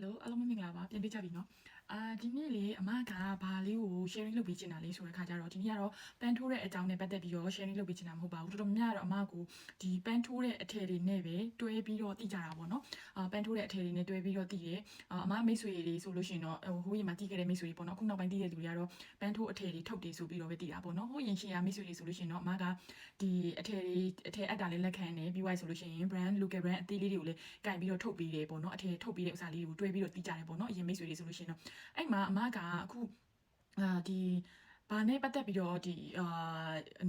Hello အားလုံးမင်္ဂလာပါပြန်ပြကြပြီเนาะအာဒီနေ့လေအမကဘာလေးကို sharing လုပ်ပေးချင်တာလေးဆိုတဲ့ခါကျတော့ဒီနေ့ကတော့ပန်းထိုးတဲ့အကြောင်းနဲ့ပတ်သက်ပြီးတော့ sharing လုပ်ပေးချင်တာမဟုတ်ပါဘူးတော်တော်များများတော့အမကိုဒီပန်းထိုးတဲ့အထည်တွေနဲ့ပဲတွဲပြီးတော့တည်ကြတာပေါ့เนาะအာပန်းထိုးတဲ့အထည်တွေနဲ့တွဲပြီးတော့တည်တယ်အာအမမိတ်ဆွေတွေဆိုလို့ရှိရင်တော့ဟိုဟိုရင်မှာတည်ခဲ့တဲ့မိတ်ဆွေတွေပေါ့เนาะအခုနောက်ပိုင်းတည်တဲ့လူတွေကတော့ပန်းထိုးအထည်တွေထုတ်တယ်ဆိုပြီးတော့ပဲတည်တာပေါ့เนาะဟိုရင်ရှေ့ရမိတ်ဆွေတွေဆိုလို့ရှိရင်တော့အမကဒီအထည်တွေအထည်အပ်တာလေးလက်ခံတယ်ပြီးွားဆိုလို့ရှိရင် brand local brand အသေးလေးတွေကိုလည်းကင်ပြီးတော့ထုတ်ပေးတယ်ပေါ့เนาะအထည်ထုတ်ပေးတဲ့ဥစ္စာလေးတွေကိုတွဲ ပြီးတော့တီးကြတယ်ပေါ့နော်အရင်မိတ်ဆွေတွေဆိုလို့ရှိရင်တော့အဲ့မှာအမကအခုအာဒီ ဘာနဲ့ပတ်သက်ပြီးတော့ဒီအာ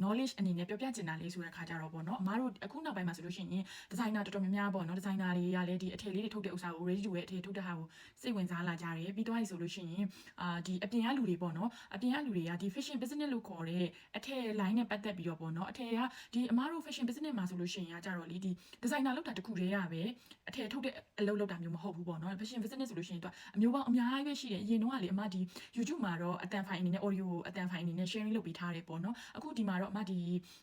knowledge အနေနဲ့ပြောပြချင်တာလေးဆိုတဲ့ခါကြတော့ပေါ့နော်အမားတို့အခုနောက်ပိုင်းမှာဆိုလို့ရှိရင်ဒီဇိုင်နာတော်တော်များများပေါ့နော်ဒီဇိုင်နာတွေကလည်းဒီအထည်လေးတွေထုတ်တဲ့ဥစ္စာကို ready to wear အထည်ထုတ်တဲ့ဟာကိုစိတ်ဝင်စားလာကြတယ်ပြီးတော့ဆိုလို့ရှိရင်အာဒီအပြင်ကလူတွေပေါ့နော်အပြင်ကလူတွေကဒီ fashion business လို့ခေါ်တဲ့အထည် line နဲ့ပတ်သက်ပြီးတော့ပေါ့နော်အထည်ကဒီအမားတို့ fashion business မှာဆိုလို့ရှိရင်ကကြတော့လေဒီဒီဇိုင်နာလောက်တာတခုတည်းရပဲအထည်ထုတ်တဲ့အလုပ်လုပ်တာမျိုးမဟုတ်ဘူးပေါ့နော် fashion business ဆိုလို့ရှိရင်တော့အမျိုးပေါင်းအများကြီးပဲရှိတယ်အရင်တော့ကလေအမဒီ YouTube မှာတော့အတန်ဖိုင်အနေနဲ့ audio အတန်ဖိုင်အနေနဲ့ sharing လုပ်ပေးထားတယ်ပေါ့နော်အခုဒီမှာတော့အမဒီ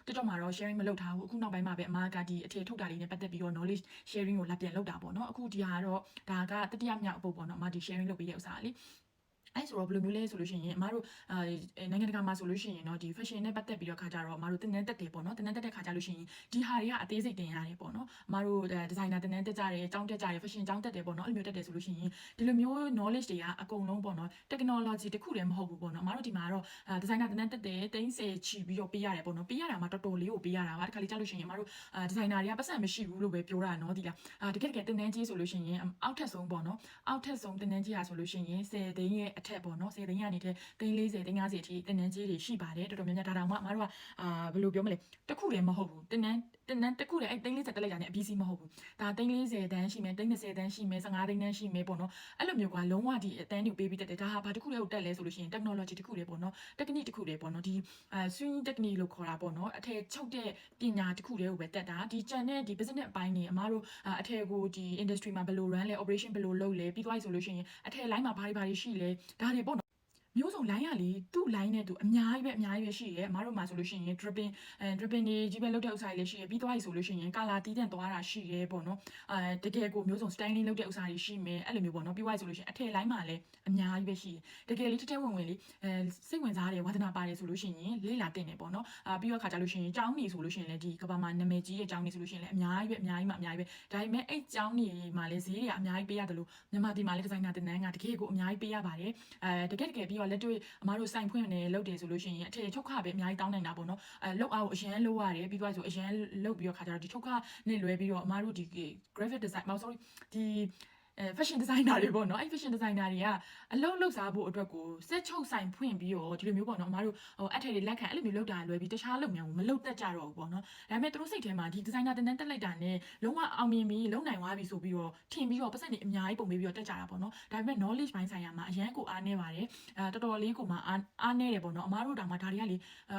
TikTok မှာတော့ sharing မလုပ်ထားဘူးအခုနောက်ပိုင်းမှာပဲအမကဒီအထည်ထုတ်တာလေးနဲ့ပတ်သက်ပြီးတော့ knowledge sharing ကိုလာပြန်လုပ်တာပေါ့နော်အခုဒီဟာကတော့ဒါကတတိယမြောက်အပုပ်ပေါ့နော်အမဒီ sharing လုပ်ပေးတဲ့ဥစ္စာလေး အဲ့ဆိုတော့ဘယ်လိုမျိုးလဲဆိုလို့ရှိရင်အမတို့အဲနိုင်ငံတကာမှာဆိုလို့ရှိရင်တော့ဒီ fashion နဲ့ပတ်သက်ပြီးတော့ခါကြတော့အမတို့တင်တန်းတက်တယ်ပေါ့နော်တင်တန်းတက်တဲ့ခါကြလို့ရှိရင်ဒီဟာတွေကအသေးစိတ်တင်ရတယ်ပေါ့နော်အမတို့ဒီဇိုင်နာတင်တန်းတက်ကြတယ်ကျောင်းတက်ကြတယ် fashion ကျောင်းတက်တယ်ပေါ့နော်အဲ့လိုမျိုးတက်တယ်ဆိုလို့ရှိရင်ဒီလိုမျိုး knowledge တွေကအကုန်လုံးပေါ့နော် technology တခုတည်းမဟုတ်ဘူးပေါ့နော်အမတို့ဒီမှာတော့ဒီဇိုင်နာတင်တန်းတက်တယ်တင်းဆယ်ချီပြီးတော့ပေးရတယ်ပေါ့နော်ပေးရတာမှတော်တော်လေးကိုပေးရတာပါတခါလေးကြလို့ရှိရင်အမတို့ဒီဇိုင်နာတွေကပတ်စံမရှိဘူးလို့ပဲပြောတာနော်ဒီလားတကယ်တကယ်တင်တန်းကြီးဆိုလို့ရှိရင်အောက်ထက်ဆုံးပေါ့နော်အောက်ထက်ဆုံးတင်တန်းကြီးဟာဆိုလို့ရှိရင်10သိန်းရဲ့အထက်ပေါ့နော်10သိန်းကနေတဲ့သိန်း40သိန်း50အထိတင်တန်းကြီးတွေရှိပါတယ်တော်တော်များများဒါတောင်မှအမတို့ကအာဘယ်လိုပြောမလဲတခုတည်းမဟုတ်ဘူးတင်တန်း တင်တန်းတခုတည်းအဲ့သိန်း40တက်လိုက်တာ ਨੇ အပြီးစီးမဟုတ်ဘူးဒါသိန်း40တန်းရှိမယ်သိန်း20တန်းရှိမယ်15သိန်းတန်းရှိမယ်ပေါ့နော်အဲ့လိုမျိုးကလုံးဝဒီအတန်းတွေပေးပြီးတက်တယ်ဒါဟာဘာတခုတည်းကိုတက်လဲဆိုလို့ရှိရင် technology တခုတည်းပေါ့နော် technique တခုတည်းပေါ့နော်ဒီအဲ swing technique လို့ခေါ်တာပေါ့နော်အထည်ချုပ်တဲ့ပညာတခုတည်းကိုပဲတက်တာဒီကြံတဲ့ဒီ business အပိုင်းတွေအမားတို့အထည်ကိုဒီ industry မှာဘယ်လို run လဲ operation ဘယ်လိုလုပ်လဲပြီးသွားပြီဆိုလို့ရှိရင်အထည် line မှာဘာတွေဘာတွေရှိလဲဒါတွေပေါ့နော် မျိုးစုံ line ရလေသူ့ line နဲ့သူအများကြီးပဲအများကြီးပဲရှိရဲအမားတို့မှာဆိုလို့ရှိရင် dripping အဲ dripping တွေကြီးပဲလုပ်တဲ့ဥစ္စာတွေလည်းရှိရဲပြီးသွားပြီဆိုလို့ရှိရင် color တီးတန့်သွားတာရှိရဲပေါ့နော်အဲတကယ်ကိုမျိုးစုံ styling လုပ်တဲ့ဥစ္စာတွေရှိမယ်အဲ့လိုမျိုးပေါ့နော်ပြီးသွားပြီဆိုလို့ရှိရင်အထည် line မှာလည်းအများကြီးပဲရှိရဲတကယ်လေးတတဲဝင်ဝင်လေးအဲစိတ်ဝင်စားတယ်ဝါသနာပါတယ်ဆိုလို့ရှိရင်လေ့လာတင်တယ်ပေါ့နော်အာပြီးတော့ခါကြလို့ရှိရင်ကျောင်းနေဆိုလို့ရှိရင်လည်းဒီကဘာမှာနာမည်ကြီးတဲ့ကျောင်းနေဆိုလို့ရှိရင်လည်းအများကြီးပဲအများကြီးမှအများကြီးပဲဒါပေမဲ့အဲ့ကျောင်းနေမှာလည်းဈေးတွေကအများကြီးပေးရတယ်လို့မြန်မာပြည်မှာလည်းဒီဇိုင်နာတင်နန်းကတကယ်ကိုအများကြီးပေးရပါတယ်အဲတကယ်တကယ်ပြီးတော့လက်တွေ့အမားတို့စိုင်ဖွင့်နေလုပ်တယ်ဆိုလို့ရှိရင်အထည်ချုပ်ခပဲအများကြီးတောင်းနိုင်တာပေါ့နော်အဲလောက်အောင်အရန်လုပ်ရတယ်ပြီးတော့ဆိုအရန်လုပ်ပြီးတော့ခါကြတော့ဒီချုပ်ခနဲ့လွဲပြီးတော့အမားတို့ဒီ graphic design မဟုတ် sorry ဒီ အဲ fashion designer တွေပေါ့နော်အဲ့ fashion designer တွေကအလုပ်လုပ်စားဖို့အတွက်ကိုစက်ချုပ်ဆိုင်ဖွင့်ပြီးတော့ဒီလိုမျိုးပေါ့နော်အမားတို့ဟိုအထည်တွေလက်ခံအဲ့လိုမျိုးလုပ်တာလွယ်ပြီးတခြားလုပ်ငန်းကိုမလုပ်တတ်ကြတော့ဘူးပေါ့နော်ဒါပေမဲ့သူတို့စိတ်ထဲမှာဒီ designer တင်တန်းတက်လိုက်တာနဲ့လုံးဝအောင်မြင်ပြီးလုံနိုင်သွားပြီဆိုပြီးတော့ထင်ပြီးတော့ပတ်စံတွေအများကြီးပုံပေးပြီးတော့တက်ကြတာပေါ့နော်ဒါပေမဲ့ knowledge ဘိုင်းဆိုင်ရာမှာအရန်ကိုအားနေပါတယ်အဲတော်တော်လေးကိုမှအားအားနေတယ်ပေါ့နော်အမားတို့တောင်မှဒါတွေကလေ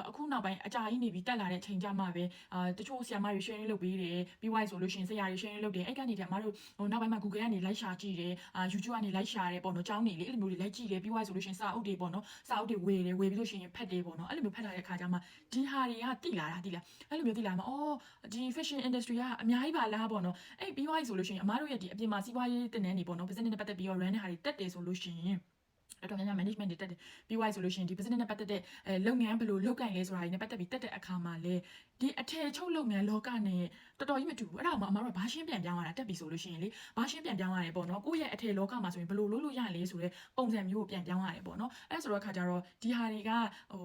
အခုနောက်ပိုင်းအကြာကြီးနေပြီးတက်လာတဲ့အချိန်ကြမှာပဲအာတချို့ဆရာမတွေ sharing လုပ်ပေးတယ်ပြီးွားဆိုလို့ရှိရင်ဆရာတွေ sharing လုပ်တယ်အဲ့ကနေတည်းအမားတို့ဟိုနောက်ပိုင်းမှာ Google ကနေ like ရှာကြည့်တယ်အာ YouTube ကနေ like ရှာတယ်ပေါ့နော်ចောင်းနေလေအဲ့လိုမျိုးတွေ like ကြည့်တယ်ပြီးွားဆိုလို့ရှိရင်စာအုပ်တွေပေါ့နော်စာအုပ်တွေဝယ်တယ်ဝယ်ပြီးလို့ရှိရင်ဖတ်တယ်ပေါ့နော်အဲ့လိုမျိုးဖတ်လာတဲ့အခါကျမှဒီဟာတွေကတိလာတာတိလာအဲ့လိုမျိုးတိလာမှာအော်ဒီ fashion industry ကအများကြီးပါလားပေါ့နော်အဲ့ပြီးွားဆိုလို့ရှိရင်အမားတို့ရဲ့ဒီအပြင်မှာစီးပွားရေးတင်နန်းနေပေါ့နော် business နဲ့ပတ်သက်ပြီးတော့ run တဲ့ဟာတွေတက်တယ်ဆိုလို့ရှိရင် တော်တော်များများ management တွေတက်တယ်ပြီးွားဆိုလို့ရှိရင်ဒီ business နဲ့ပတ်သက်တဲ့အဲလုပ်ငန်းဘယ်လိုလုပ်ကိုင်လဲဆိုတာတွေနဲ့ပတ်သက်ပြီးတက်တဲ့အခါမှာလေဒီအထည်ချုပ်လုပ်ငန်းလောကနဲ့တော်တော်ကြီးမတူဘူးအဲ့ဒါမှအမားတို့ဘာရှင်းပြန်ပြောင်းရတာတက်ပြီဆိုလို့ရှိရင်လေဘာရှင်းပြန်ပြောင်းရတယ်ပေါ့နော်ကိုယ့်ရဲ့အထည်လောကမှာဆိုရင်ဘယ်လိုလုပ်လို့ရလဲဆိုတဲ့ပုံစံမျိုးကိုပြန်ပြောင်းရတယ်ပေါ့နော်အဲ့ဆိုတော့ခါကြတော့ဒီဟာတွေကဟို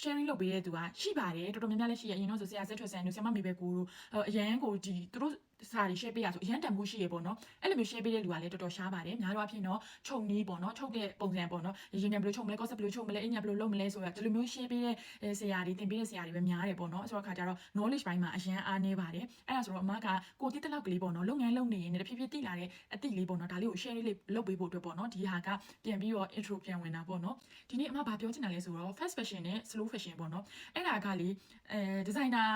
sharing လုပ်ပေးတဲ့သူကရှိပါတယ်တော်တော်များများလည်းရှိရအရင်တော့ဆိုဆရာဆက်ထွက်ဆန်တို့ဆရာမမေပဲကိုတို့အရန်ကိုဒီသူတို့ စာတွေ share ပေးရဆိုအရန်တန်ဖို့ရှိရပေါ့နော်အဲ့လိုမျိုး share ပေးတဲ့လူကလည်းတော်တော်ရှားပါတယ်များတော့အဖြစ်တော့ခြုံနီးပေါ့နော်ချုပ်တဲ့ပုံစံပေါ့နော်ရင်းနေဘယ်လိုချုပ်မလဲ concept ဘယ်လိုချုပ်မလဲအညာဘယ်လိုလုပ်မလဲဆိုတော့ဒီလိုမျိုး share ပေးတဲ့ဆရာတွေသင်ပေးတဲ့ဆရာတွေပဲများတယ်ပေါ့နော်ဆိုတော့ခါကြတော့ knowledge ဘိုင်းမှာအရန်အားနေပါတယ်အဲ့ဒါဆိုတော့အမကကိုတိတက်လောက်ကလေးပေါ့နော်လုပ်ငန်းလုပ်နေရင်တဖြည်းဖြည်းတိလာတဲ့အတိလေးပေါ့နော်ဒါလေးကို share လေးလုပ်ပေးဖို့အတွက်ပေါ့နော်ဒီဟာကပြန်ပြီးတော့ intro ပြန်ဝင်တာပေါ့နော်ဒီနေ့အမဘာပြောချင်တာလဲဆိုတော့ fast fashion နဲ့ slow fashion ပေါ့နော်အဲ့ဒါကလေအဲ designer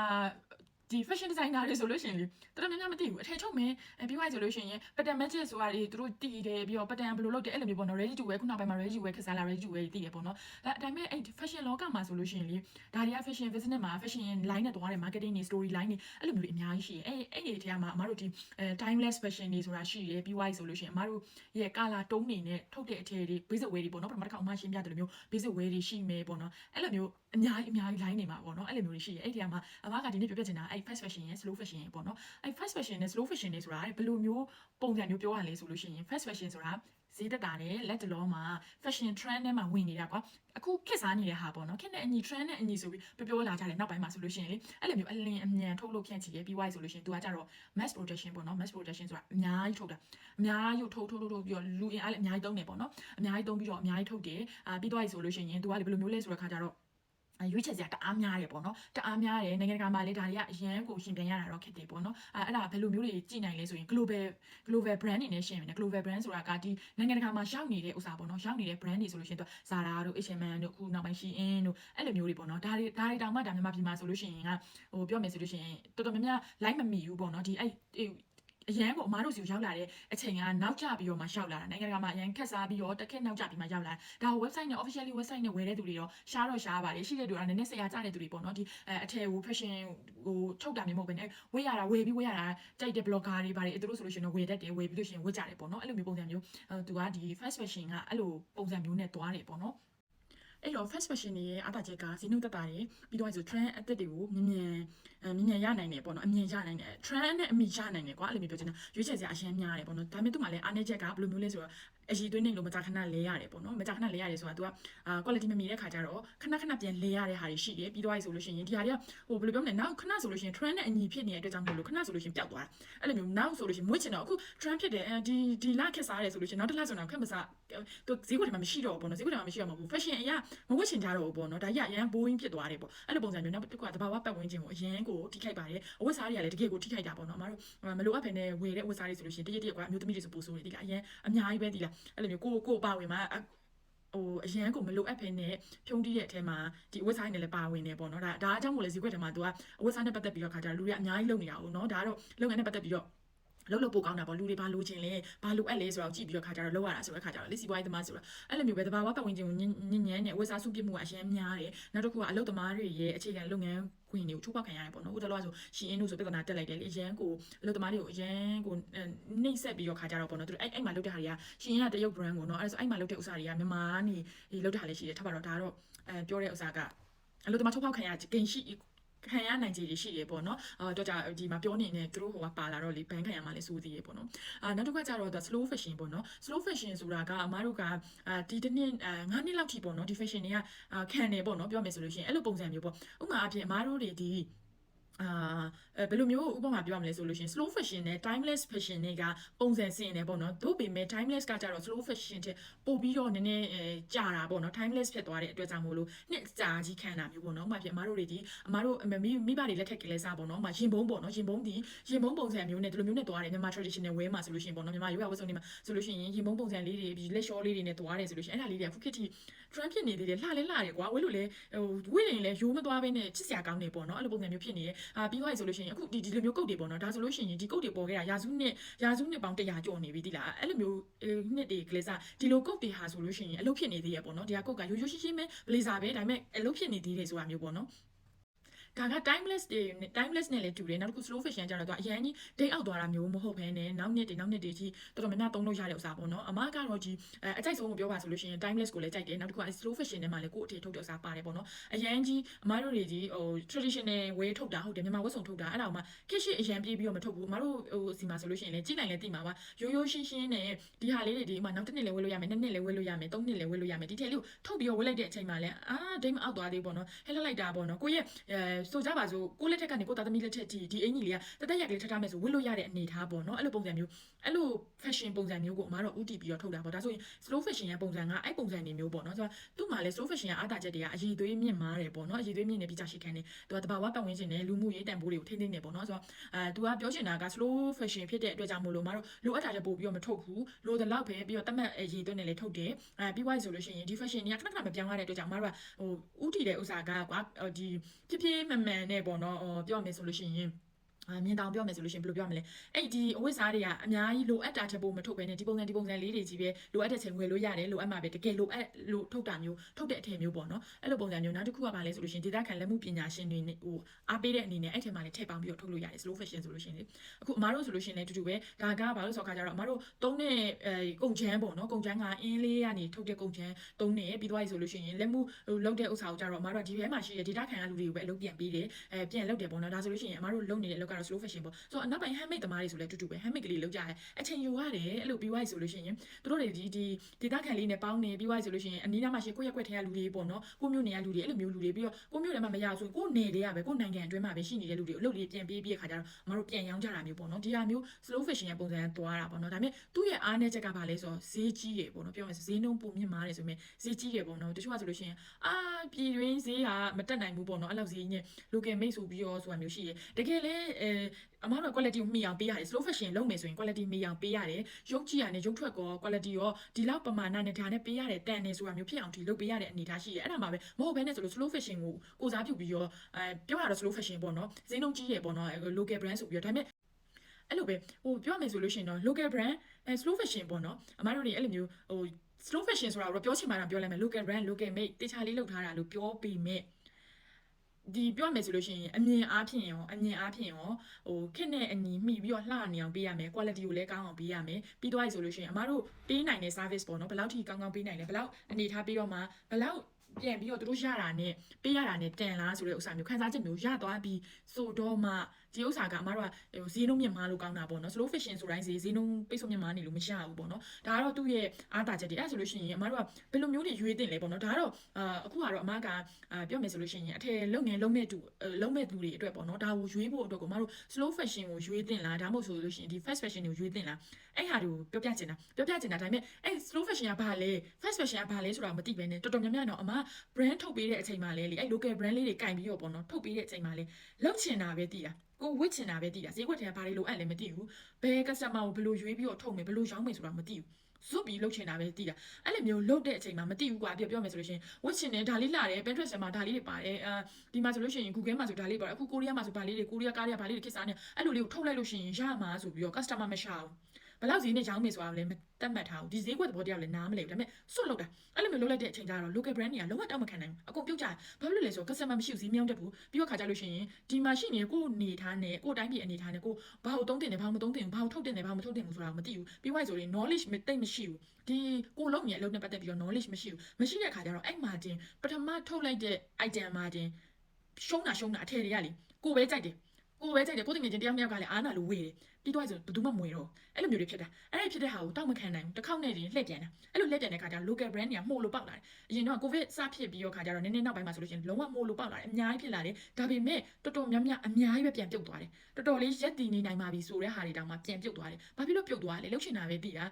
ဒီ fashion designer တွေဆိုလို့ရှိရင်လေတော်တော်များများမသိဘူးအထည်ချုပ်မယ်အဲပြီးသွားဆိုလို့ရှိရင် pattern magic ဆိုတာတွေသူတို့တည်တယ်ပြီးတော့ pattern ဘယ်လိုလုပ်တယ်အဲ့လိုမျိုးပေါ့နော် ready to wear ခုနောက်ပိုင်းမှာ ready to wear ခစားလာ ready to wear တည်တယ်ပေါ့နော်ဒါဒါပေမဲ့အဲ့ fashion လောကမှာဆိုလို့ရှိရင်လေဒါတွေက fashion business မှာ fashion line နဲ့သွားတဲ့ marketing တွေ story line တွေအဲ့လိုမျိုးတွေအများကြီးရှိတယ်အဲ့အဲ့ဒီထဲမှာအမတို့ဒီအဲ timeless fashion တွေဆိုတာရှိတယ်ပြီးသွားဆိုလို့ရှိရင်အမတို့ရဲ့ color tone တွေနဲ့ထုတ်တဲ့အထည်တွေ basic wear တွေပေါ့နော်ပထမတစ်ခါအမရှင်းပြတယ်လို့မျိုး basic wear တွေရှိမယ်ပေါ့နော်အဲ့လိုမျိုး အများကြီးအများကြီး line နေမှာပေါ့နော်အဲ့လိုမျိုးတွေရှိတယ်အဲ့ဒီထဲမှာအမကဒီနေ့ပြောပြချင်တာအဲ့ fast fashion ရဲ့ slow fashion ရဲ့ပေါ့နော်အဲ့ fast fashion နဲ့ slow fashion တွေဆိုတာဘယ်လိုမျိုးပုံစံမျိုးပြောရလဲဆိုလို့ရှိရင် fast fashion ဆိုတာဈေးတက်တာနဲ့လက်တလုံးမှာ fashion trend ထဲမှာဝင်နေတာကွာအခုခေတ်စားနေတဲ့ဟာပေါ့နော်ခေတ်နဲ့အညီ trend နဲ့အညီဆိုပြီးပြောပြောလာကြတယ်နောက်ပိုင်းမှာဆိုလို့ရှိရင်လေအဲ့လိုမျိုးအလင်းအမြန်ထုတ်လို့ဖြန့်ချီရဲ့ပြီးွားဆိုလို့ရှိရင်သူကကြတော့ mass production ပေါ့နော် mass production ဆိုတာအများကြီးထုတ်တာအများကြီးထုတ်ထုတ်ထုတ်ထုတ်ပြီးတော့လူအင်အားလည်းအများကြီးသုံးတယ်ပေါ့နော်အများကြီးသုံးပြီးတော့အများကြီးထုတ်တယ်အာပြီးသွားပြီဆိုလို့ရှိရင်သူကလေဘယ်လိုမျိုးလဲဆိုတဲ့ခါကျတော့ ရွေးချယ်စရာတအားများတယ်ပေါ့နော်တအားများတယ်နိုင်ငံတကာမှာလေဒါတွေကအရန်ကိုရှင်ပြန်ရတာတော့ခက်တယ်ပေါ့နော်အဲအဲ့ဒါဘယ်လိုမျိုးတွေကြည့်နိုင်လဲဆိုရင် global global brand တွေနဲ့ရှင်နေ global brand ဆိုတာကဒီနိုင်ငံတကာမှာရောက်နေတဲ့ဥစ္စာပေါ့နော်ရောက်နေတဲ့ brand တွေဆိုလို့ရှိရင်သူ Zara တို့ H&M တို့အခုနောက်ပိုင်း Shein တို့အဲ့လိုမျိုးတွေပေါ့နော်ဒါတွေဒါတွေတောင်မှဒါမြန်မာပြည်မှာဆိုလို့ရှိရင်ကဟိုပြောမယ်ဆိုလို့ရှိရင်တော်တော်များများ like မမီဘူးပေါ့နော်ဒီအဲ့ အရန်ကိုအမားတို့စီကိုရောက်လာတဲ့အချိန်ကနောက်ကျပြီးတော့မှရောက်လာတာနိုင်ငံတကာမှာအရန်ခက်စားပြီးတော့တစ်ခက်နောက်ကျပြီးမှရောက်လာဒါကို website နဲ့ officially website နဲ့ဝယ်တဲ့သူတွေတော့ရှားတော့ရှားပါတယ်ရှိတဲ့သူကလည်းနည်းနည်းဆရာကြတဲ့သူတွေပေါ့နော်ဒီအဲအထည်ကို fashion ဟိုထုတ်တာမျိုးမဟုတ်ဘဲနဲ့ဝယ်ရတာဝယ်ပြီးဝယ်ရတာကြိုက်တဲ့ blogger တွေပါတယ်သူတို့ဆိုလို့ရှိရင်တော့ဝယ်တတ်တယ်ဝယ်ပြီးလို့ရှိရင်ဝယ်ကြတယ်ပေါ့နော်အဲ့လိုမျိုးပုံစံမျိုးအဲသူကဒီ fast fashion ကအဲ့လိုပုံစံမျိုးနဲ့သွားတယ်ပေါ့နော် အဲ့တော့ fast fashion တွေရဲ့အတားချက်ကဈေးနှုန်းတက်တာတွေပြီးတော့ဆို trend အသစ်တွေကိုမြင်မြင်အမြင်မြင်ရနိုင်တယ်ပေါ့နော်အမြင်ရနိုင်တယ် trend နဲ့အမိရနိုင်တယ်ကွာအဲ့လိုမျိုးပြောချင်တာရွေးချယ်စရာအရှင်းများတယ်ပေါ့နော်ဒါပေမဲ့သူ့မှာလည်းအားနည်းချက်ကဘယ်လိုမျိုးလဲဆိုတော့ အရှိသွင်းနေလို့မကြာခဏလဲရတယ်ပေါ့နော်မကြာခဏလဲရတယ်ဆိုတာ तू ကအာ quality မမီတဲ့ခါကျတော့ခဏခဏပြန်လဲရတဲ့ဟာတွေရှိတယ်ပြီးတော့ဆိုလို့ရှိရင်ဒီဟာတွေကဟိုဘယ်လိုပြောမလဲနောက်ခဏဆိုလို့ရှိရင် trend နဲ့အညီဖြစ်နေတဲ့အတွက်ကြောင့်မလို့ခဏဆိုလို့ရှိရင်ပျောက်သွားတယ်အဲ့လိုမျိုးနောက်ဆိုလို့ရှိရင်မွေးချင်တော့အခု trend ဖြစ်တယ်အဲဒီဒီလခက်စားရတယ်ဆိုလို့ရှိရင်နောက်တစ်လဆိုတော့ခက်မစားသူဈေးကွက်ထဲမှာမရှိတော့ဘူးပေါ့နော်ဈေးကွက်ထဲမှာမရှိတော့မှာဘူး fashion အရာမဝတ်ချင်ကြတော့ဘူးပေါ့နော်ဒါကြီးအရန် boring ဖြစ်သွားတယ်ပေါ့အဲ့လိုပုံစံမျိုးနောက်တစ်ခုကတဘာဝပတ်ဝန်းကျင်ကိုအရန်ကိုထိခိုက်ပါတယ်အဝတ်စားတွေကလည်းတကယ်ကိုထိခိုက်တာပေါ့နော်အမတို့မလိုအပ်ဖ ೇನೆ ဝယ်တဲ့အဝတ်စားတွေဆိုလို့ရှိရင်တရက်တရက်ကွာအမျိုးသမီးတွေဆိုပို့ဆိုးတယ်ဒီကအရန်အများကြီးပဲဒီလားအဲ့လိုမျိုးကိုကိုပါဝင်မှာဟိုအရန်ကိုမလိုအပ်ဖ ೇನೆ ဖြုံးတီးတဲ့အထဲမှာဒီအဝတ်စားတွေနဲ့လည်းပါဝင်နေပေါ့နော်ဒါဒါအကြောင်းကိုလည်းဈေးကွက်ထဲမှာသူကအဝတ်စားနဲ့ပတ်သက်ပြီးတော့ခါကြလူတွေကအများကြီးလုံနေတာဟုတ်နော်ဒါကတော့လုံငန်းနဲ့ပတ်သက်ပြီးတော့ လုံးလုံးပို့ကောင်းတာပေါ့လူတွေဘာလိုချင်လဲဘာလိုအပ်လဲဆိုတော့ကြည့်ပြီးတော့ခါကြတော့လောက်ရတာဆိုတဲ့ခါကြတော့လေစီပွားရေးသမားဆိုတော့အဲ့လိုမျိုးပဲတဘာဝပတ်ဝန်းကျင်ကိုညဉ့်ညံ့နဲ့ဝက်စားစုပြစ်မှုကအရင်များတယ်နောက်တစ်ခုကအလုပ်သမားတွေရဲ့အခြေခံလုပ်ငန်းခွင့်တွေကိုချိုးဖောက်ခံရတယ်ပေါ့နော်ဥတလောဆိုရှင်အင်းတို့ဆိုပြဿနာတက်လိုက်တယ်လေအရန်ကိုအလုပ်သမားတွေကိုအရန်ကိုနှိမ့်ဆက်ပြီးတော့ခါကြတော့ပေါ့နော်သူအဲ့အဲ့မှာလုပ်တဲ့ဟာတွေကရှင်ရတရုတ် brand ကိုနော်အဲ့ဆိုအဲ့မှာလုပ်တဲ့ဥစ္စာတွေကမြန်မာကနေလုပ်တာလည်းရှိတယ်ထပ်ပါတော့ဒါတော့အဲပြောတဲ့ဥစ္စာကအလုပ်သမားချိုးဖောက်ခံရဂိန်ရှိ ခံရနိုင်ခြေတွေရှိရေပေါ့နော်အာတော့ကြဒီမှာပြောနေနေသူတို့ဟိုကပါလာတော့လေဘန်ခံရမှာလေစိုးသေးရေပေါ့နော်အာနောက်တစ်ခါကျတော့ the slow fashion ပေါ့နော် slow fashion ဆိုတာကအမားတို့ကအာဒီတစ်နှစ်အာ9နှစ်လောက်ထိပေါ့နော်ဒီ fashion တွေကအာခံနေပေါ့နော်ပြောမယ်ဆိုလို့ရှိရင်အဲ့လိုပုံစံမျိုးပေါ့ဥပမာအဖြစ်အမားတို့တွေဒီ အာဘယ်လိုမျိုးဥပမာပြောရမလဲဆိုလို့ရှိရင် slow fashion နဲ့ timeless fashion တွေကပုံစံစင်နေပေါ့နော်တို့ပေမဲ့ timeless ကကြတော့ slow fashion တဲ့ပို့ပြီးတော့နည်းနည်းအဲကြာတာပေါ့နော် timeless ဖြစ်သွားတဲ့အတွက်ကြောင့်မို့လို့နှစ်ကြာကြီးခံတာမျိုးပေါ့နော်ဥပမာပြအမားတို့တွေဒီအမားတို့မိမိဘတွေလက်ထက်ကလေးစားပေါ့နော်ဥပမာရင်ဘုံပေါ့နော်ရင်ဘုံဒီရင်ဘုံပုံစံမျိုးနဲ့ဒီလိုမျိုးနဲ့သွားတယ်မြန်မာ traditional way မှာဆိုလို့ရှိရင်ပေါ့နော်မြန်မာရိုးရာဝတ်စုံတွေမှာဆိုလို့ရှိရင်ရင်ဘုံပုံစံလေးတွေဒီလက်လျှောလေးတွေနဲ့သွားတယ်ဆိုလို့ရှိရင်အဲ့ဒါလေးတွေကခုခေတ်ထိ trend ဖြစ်နေသေးတယ်လှလဲလှတယ်ကွာဝဲလို့လဲဟိုဝိရင်လဲရိုးမသွားဘဲနဲ့ချစ်စရာကောင်းနေပေါ့နော်အဲ့လိုပုံစံမျိုးဖြစ်နေတယ်အာပြီးသွားပြီဆိုလို့ရှိရင်အခုဒီဒီလိုမျိုးကုတ်တွေပေါ့နော်ဒါဆိုလို့ရှိရင်ဒီကုတ်တွေပေါ်ခဲ့တာရာစုနှစ်ရာစုနှစ်ပေါင်း100ကျော်နေပြီတိလားအဲ့လိုမျိုးနှစ်တွေကလေးစားဒီလိုကုတ်တွေဟာဆိုလို့ရှိရင်အလုပ်ဖြစ်နေသေးရပေါ့နော်ဒီကကုတ်ကရိုးရိုးရှင်းရှင်းပဲဘလေဇာပဲဒါပေမဲ့အလုပ်ဖြစ်နေသေးတယ်ဆိုတာမျိုးပေါ့နော် ဒါက timeless တွေ timeless နဲ့လည်းတူတယ်နောက်တစ်ခု slow fashion ကျတော့သူအရင်ကြီး date out သွားတာမျိုးမဟုတ်ဘဲနဲ့နောက်နှစ်တွေနောက်နှစ်တွေကြီးတော်တော်များများသုံးလို့ရတဲ့ဥစားပေါ့နော်အမကတော့ဒီအကြိုက်ဆုံးကိုပြောပါဆိုလို့ရှိရင် timeless ကိုလည်းကြိုက်တယ်နောက်တစ်ခုက slow fashion နဲ့မှလည်းကိုယ့်အထည်ထုတ်တဲ့ဥစားပါတယ်ပေါ့နော်အရင်ကြီးအမတို့တွေဒီဟို traditional way ထုတ်တာဟုတ်တယ်မြန်မာဝတ်စုံထုတ်တာအဲ့ဒါမှခက်ရှိအရင်ပြေးပြီးတော့မထုတ်ဘူးအမတို့ဟိုစီမှာဆိုလို့ရှိရင်လည်းကြည့်နိုင်လည်းသိမှာပါရိုးရိုးရှင်းရှင်းနဲ့ဒီဟာလေးတွေဒီမှာနောက်တစ်နှစ်လည်းဝယ်လို့ရမယ်နှစ်နှစ်လည်းဝယ်လို့ရမယ်သုံးနှစ်လည်းဝယ်လို့ရမယ်ဒီထက်လေးကိုထုတ်ပြီးတော့ဝယ်လိုက်တဲ့အချိန်မှာလည်းအာဒိတ်မအောက်သွားသေးပေါ့နော်ဟဲ့လိုက်တာပေါ့နော်ကိုရဲ့အဲဆိုကြပါစို့ကိုလက်ထက်ကနေကိုသားသမီးလက်ထက်ဒီဒီအင်ကြီးလေးကတသက်ရက်ကလေးထထားမယ်ဆိုဝတ်လို့ရတဲ့အနေထားပေါ့နော်အဲ့လိုပုံစံမျိုးအဲ့လို fashion ပုံစံမျိုးကိုအမတော့ဥတီပြီးတော့ထုတ်တာပေါ့ဒါဆိုရင် slow fashion ရဲ့ပုံစံကအဲ့ပုံစံနေမျိုးပေါ့နော်ဆိုတော့သူ့မှာလဲ slow fashion ရဲ့အားသာချက်တွေကအရေးသွေးမြင့်မားတယ်ပေါ့နော်အရေးသွေးမြင့်နေပြီးကြရှိခံနေသူကတဘာဝပတ်ဝန်းကျင်နဲ့လူမှုရေးတန်ဖိုးတွေကိုထိန်းသိမ်းနေပေါ့နော်ဆိုတော့အဲသူကပြောချင်တာက slow fashion ဖြစ်တဲ့အတွက်ကြောင့်မို့လို့မတော့လိုအပ်တာချက်ပို့ပြီးတော့မထုတ်ဘူးလိုတဲ့လောက်ပဲပြီးတော့တတ်မှတ်အရေးသွင်းနေလေထုတ်တယ်အဲပြီးွားဆိုလို့ရှိရင်ဒီ fashion တွေကခဏခဏမပြောင်းရတဲ့အတွက်ကြောင့်မတို့ကဟိုဥတီတဲ့ဥစ္စာကကွာဒီဖြစ်ဖြစ်မှန်မှန်နဲ့ပေါ့နော်ဟောပြောရမယ်ဆိုလို့ရှိရင် အာမြင်တောင်ပြောမယ်ဆိုလို့ရှိရင်ဘယ်လိုပြောမလဲအဲ့ဒီအဝတ်စားတွေကအများကြီးလိုအပ်တာချက်ပို့မထုတ်ဘဲနဲ့ဒီပုံစံဒီပုံစံလေးတွေကြီးပဲလိုအပ်တဲ့ချိန်ဝယ်လို့ရတယ်လိုအပ်မှာပဲတကယ်လိုအပ်လို့ထုတ်တာမျိုးထုတ်တဲ့အထည်မျိုးပေါ့နော်အဲ့လိုပုံစံမျိုးနောက်တစ်ခုကပါလဲဆိုလို့ရှိရင်ဒေတာခံလက်မှုပညာရှင်တွေနဲ့ဟိုအားပေးတဲ့အနေနဲ့အဲ့ထည်မှာလည်းထည့်ပေါင်းပြီးတော့ထုတ်လို့ရတယ် slow fashion ဆိုလို့ရှိရင်လေအခုအမားတို့ဆိုလို့ရှိရင်လည်းတူတူပဲဒါကဘာလို့ဆိုတော့ခါကြတော့အမားတို့သုံးတဲ့အဲကုန်ချမ်းပေါ့နော်ကုန်ချမ်းကအင်းလေးကနေထုတ်တဲ့ကုန်ချမ်းသုံးနေပြီးသွားပြီဆိုလို့ရှိရင်လက်မှုဟိုလောက်တဲ့ဥစ္စာကိုကြတော့အမားတို့ဒီဘဲမှာရှိတဲ့ဒေတာခံရလူတွေကိုပဲအလုပ်ပြန်ပေးတယ်အဲပြန်လုပ်တယ်ပေါ့နော်ဒါဆိုလို့ရှိရင်အမားတို့လုပ်နေတဲ့အလုပ်ကတော့ slow fashion ပေါ့ဆိုတော့အနောက်ပိုင်း handmade သမားတွေဆိုလည်းတူတူပဲ handmade ကလေးလုပ်ကြတယ်အချိန်ယူရတယ်အဲ့လိုပြီးသွားပြီဆိုလို့ရှိရင်သူတို့တွေဒီဒီဒေတာခံလေးနဲ့ပေါင်းနေပြီးသွားပြီဆိုလို့ရှိရင်အနည်းနားမှာရှိကိုယ့်ရက်ွက်ထဲကလူတွေပေါ့နော်ကိုမျိုးနေရလူတွေအဲ့လိုမျိုးလူတွေပြီးတော့ကိုမျိုးတွေမှာမရဆိုရင်ကိုနယ်တွေကပဲကိုနိုင်ငံအတွင်းမှာပဲရှိနေတဲ့လူတွေအလုပ်လေးပြန်ပေးပြီးခါကြတော့အမားတို့ပြန်ရောင်းကြတာမျိုးပေါ့နော်ဒီဟာမျိုး slow fashion ရဲ့ပုံစံသွားတာပေါ့နော်ဒါပေမဲ့သူ့ရဲ့အားနည်းချက်ကဘာလဲဆိုတော့ဈေးကြီးတယ်ပေါ့နော်ပြောမယ်ဆိုဈေးနှုန်းပုံမြင့်မားတယ်ဆိုပေမဲ့ဈေးကြီးတယ်ပေါ့နော်တချို့ကဆိုလို့ရှိရင်အာပြည်တွင်းဈေးကမတက်နိုင်ဘူးပေါ့နော်အဲ့လောက်ဈေးကြီးနဲ့ local made ဆိုပြီးတော့ဆိုတာမျိုးရှိရယ်တကယ်လဲအဲအမားတို့ quality ကိုမှီအောင်ပေးရတယ် slow fashion လုပ်မယ်ဆိုရင် quality မှီအောင်ပေးရတယ်ရုပ်ကြည့်ရတယ်ရုပ်ထွက်ကော quality ရောဒီလောက်ပမာဏနဲ့ဒါနဲ့ပေးရတယ်တန်နေဆိုတာမျိုးဖြစ်အောင်ဒီလုပ်ပေးရတဲ့အနေအထားရှိရယ်အဲ့ဒါမှပဲမဟုတ်ဘဲနဲ့ဆိုလို့ slow fashion ကိုကိုစားပြုပြီးတော့အဲပြောရတော့ slow fashion ပေါ့နော်ဈေးနှုန်းကြီးရယ်ပေါ့နော် local brand ဆိုပြီးတော့ဒါပေမဲ့အဲ့လိုပဲဟိုပြောမယ်ဆိုလို့ရှိရင်တော့ local brand အဲ slow fashion ပေါ့နော်အမားတို့တွေအဲ့လိုမျိုးဟို slow fashion ဆိုတာတော့ပြောချင်မှတော့ပြောလိုက်မယ် local brand local made တခြားလေးလောက်ထားတာလို့ပြောပေမဲ့ ဒီပြောမယ်ဆိုလို့ရှိရင်အမြင်အားဖြင့်ရောအမြင်အားဖြင့်ရောဟိုခက်နဲ့အညီမိပြီးတော့လှနေအောင်ပေးရမယ် quality ကိုလည်းကောင်းအောင်ပေးရမယ်ပြီးသွားပြီဆိုလို့ရှိရင်အမတို့ပေးနိုင်တဲ့ service ပေါ့နော်ဘယ်လောက်ထိကောင်းကောင်းပေးနိုင်လဲဘယ်လောက်အနေထားပြီးတော့မှဘယ်လောက်ပြန်ပြီးတော့သူတို့ရတာနဲ့ပေးရတာနဲ့တန်လားဆိုတဲ့ဥစ္စာမျိုးခန်းစားချက်မျိုးရသွားပြီးဆိုတော့မှဒီဥစ္စာကအမတို့ကဟိုဈေးနှုန်းမြင့်မားလို့ကောင်းတာပေါ့နော် slow fashion ဆိုတိုင်းဈေးဈေးနှုန်းပိတ်ဆို့မြင့်မားနေလို့မရဘူးပေါ့နော်ဒါကတော့သူ့ရဲ့အားတာချက်တွေအဲ့ဒါဆိုလို့ရှိရင်အမတို့ကဘယ်လိုမျိုးတွေရွေးတင်လဲပေါ့နော်ဒါကတော့အာအခုကတော့အမကအာပြောမယ်ဆိုလို့ရှိရင်အထည်လုံငယ်လုံမဲ့တူလုံမဲ့သူတွေအတွက်ပေါ့နော်ဒါကိုရွေးဖို့အတွက်ကိုအမတို့ slow fashion ကိုရွေးတင်လားဒါမှမဟုတ်ဆိုလို့ရှိရင်ဒီ fast fashion ကိုရွေးတင်လားအဲ့ဟာတွေကိုပြောပြချင်တာပြောပြချင်တာဒါပေမဲ့အဲ့ slow fashion ကဘာလဲ fast fashion ကဘာလဲဆိုတာမသိဘဲနဲ့တော်တော်များများတော့အမ brand ထုတ်ပေးတဲ့အချိန်မှလဲလေအဲ့ local brand လေးတွေကင်ပြီးတော့ပေါ့နော်ထုတ်ပေးတဲ့အချိန်မှလဲလောက်ချင်တာပဲတည်တာကိုဝစ်ချင်တာပဲတည်တာဈေးကွက်ထဲကဘာတွေလိုအပ်လဲမသိဘူးဘယ် customer ကိုဘယ်လိုရွေးပြီးတော့ထုတ်မယ်ဘယ်လိုရောင်းမယ်ဆိုတာမသိဘူးဇွတ်ပြီးလှုပ်ချင်တာပဲတည်တာအဲ့လိုမျိုးလှုပ်တဲ့အချိန်မှာမသိဘူးကွာပြောပြောမယ်ဆိုလို့ရှိရင်ဝတ်ချင်တယ်ဒါလေးလာတယ် Pinterest မှာဒါလေးတွေပါတယ်အာဒီမှာဆိုလို့ရှိရင် Google မှာဆိုဒါလေးပါတယ်အခုကိုရီးယားမှာဆိုဒါလေးတွေကိုရီးယားကားတွေကဘာလေးတွေခစ်စားနေအဲ့လိုလေးကိုထုတ်လိုက်လို့ရှိရင်ရမှာဆိုပြီးတော့ customer မရှာဘူး ဘယ်လောက်ဈေးနဲ့ရောင်းမယ်ဆိုတာကိုလည်းမတတ်မှတ်ထားဘူးဒီဈေးကွက်သဘောတရားကိုလည်းနားမလည်ဘူးဒါပေမဲ့စွတ်လောက်တာအဲ့လိုမျိုးလုပ်လိုက်တဲ့အချိန်ကျတော့ local brand တွေကလုံးဝတောက်မခံနိုင်ဘူးအကုန်ပြုတ်ကြတယ်ဘာဖြစ်လို့လဲဆိုတော့ customer မရှိဘူးဈေးမြောင်းတက်ဘူးပြီးတော့ခါကြလို့ရှိရင်ဒီမှာရှိနေကိုနေထားနဲ့ကိုတိုင်းပြည်အနေထားနဲ့ကိုဘာကိုသုံးတင်တယ်ဘာမသုံးတင်ဘူးဘာကိုထုတ်တင်တယ်ဘာမထုတ်တင်ဘူးဆိုတာကိုမသိဘူးပြီးွားဆိုရင် knowledge မသိမရှိဘူးဒီကိုလုံးမြဲအလုပ်နဲ့ပတ်သက်ပြီးတော့ knowledge မရှိဘူးမရှိတဲ့အခါကျတော့အဲ့ margin ပထမထုတ်လိုက်တဲ့ item margin ရှုံးတာရှုံးတာအထည်တွေကလေကိုပဲကြိုက်တယ် ကိုပဲကြိုက်တယ်ကိုတင်ငယ်ချင်းတယောက်နှစ်ယောက်ကလည်းအားနာလို့ဝေးတယ်ပြီးတော့ဆိုဘယ်သူမှမွေတော့အဲ့လိုမျိုးတွေဖြစ်တာအဲ့ဒီဖြစ်တဲ့ဟာကိုတောက်မခံနိုင်ဘူးတစ်ခေါက်နဲ့တင်လှည့်ပြန်တာအဲ့လိုလှည့်ပြန်တဲ့ခါကျတော့ local brand တွေကမှုလို့ပေါက်လာတယ်အရင်တော့ covid စဖြစ်ပြီးတော့ခါကျတော့နည်းနည်းနောက်ပိုင်းမှာဆိုလို့ရှိရင်လုံးဝမှုလို့ပေါက်လာတယ်အများကြီးဖြစ်လာတယ်ဒါပေမဲ့တော်တော်များများအများကြီးပဲပြန်ပြုတ်သွားတယ်တော်တော်လေးရက်တည်နေနိုင်ပါပြီဆိုတဲ့ဟာတွေတောင်မှပြန်ပြုတ်သွားတယ်ဘာဖြစ်လို့ပြုတ်သွားလဲလှုပ်ချင်တာပဲတည်တာ